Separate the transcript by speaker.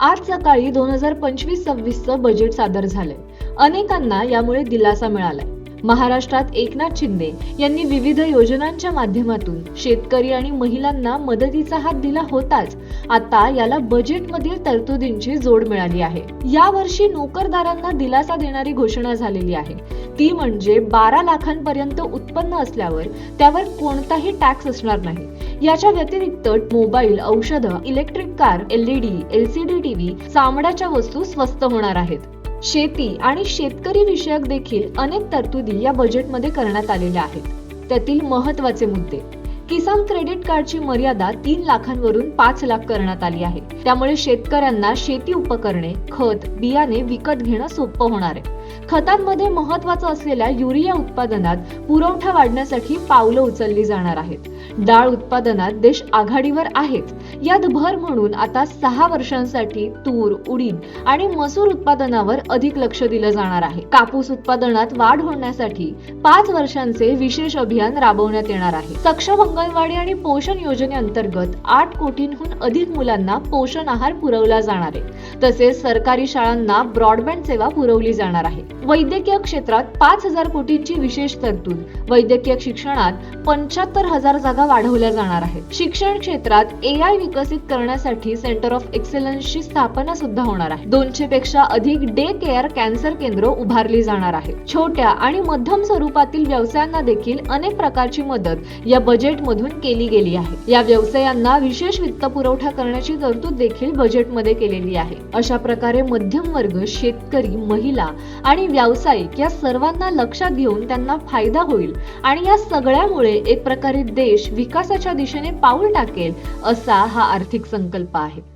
Speaker 1: आज सकाळी दोन हजार पंचवीस सव्वीसचं बजेट सादर झालंय. अनेकांना यामुळे दिलासा मिळालाय. महाराष्ट्रात एकनाथ शिंदे यांनी विविध योजनांच्या माध्यमातून शेतकरी आणि महिलांना मदतीचा हात दिला होताच. आता याला बजेटमधील तरतुदींची जोड मिळाली आहे. यावर्षी नोकरदारांना दिलासा देणारी घोषणा झालेली आहे. ती म्हणजे बारा लाखांपर्यंत उत्पन्न असल्यावर त्यावर कोणताही टॅक्स असणार नाही. याच्या व्यतिरिक्त मोबाईल औषधं electric car LED LCD TV चामड्याच्या वस्तू स्वस्त होणार आहेत. शेती आणि शेतकरी विषयक देखील अनेक तरतुदी या बजेटमध्ये करण्यात आलेल्या आहेत. त्यातील महत्त्वाचे मुद्दे. किसान क्रेडिट कार्डची मर्यादा तीन लाखांवरून पाच लाख करण्यात आली आहे. त्यामुळे शेतकऱ्यांना शेती उपकरणे खत बियाणे विकत घेणं सोपं होणार आहे. खतांमध्ये महत्वाचं असलेल्या युरिया उत्पादनात पुरवठा वाढण्यासाठी पावलं उचलली जाणार आहेत. डाळ उत्पादनात देश आघाडीवर आहेत. यात भर म्हणून आता सहा वर्षांसाठी तूर उडीद आणि मसूर उत्पादनावर अधिक लक्ष दिलं जाणार आहे. कापूस उत्पादनात वाढ होण्यासाठी पाच वर्षांचे विशेष अभियान राबवण्यात येणार आहे. सक्षम अंगणवाडी आणि पोषण योजनेअंतर्गत आठ कोटींहून अधिक मुलांना पोषण आहार पुरवला जाणार आहे. तसेच सरकारी शाळांना ब्रॉडबँड सेवा पुरवली जाणार आहे. वैद्यकीय क्षेत्रात पाच हजार कोटींची विशेष तरतूद. वैद्यकीय शिक्षणात पंच्याहत्तर हजार जागा वाढवल्या जाणार आहेत. शिक्षण क्षेत्रात ए आय विकसित करण्यासाठी सेंटर ऑफ एक्सेलन्सची स्थापना सुद्धा होणार आहे. दोनशे पेक्षा अधिक डे केअर कॅन्सर केंद्र उभारली जाणार आहेत. छोट्या आणि मध्यम स्वरूपातील व्यवसायांना देखील अनेक प्रकारची मदत या बजेटमधून केली गेली आहे. या व्यवसायांना विशेष वित्त पुरवठा करण्याची तरतूद देखील बजेटमध्ये केलेली आहे. अशा प्रकारे मध्यम वर्ग शेतकरी महिला आणि व्यावसायिक या सर्वांना लक्षात घेऊन त्यांना फायदा होईल. आणि या सगळ्यामुळे एक प्रकारे देश विकासाच्या दिशेने पाऊल टाकेल असा हा आर्थिक संकल्प आहे.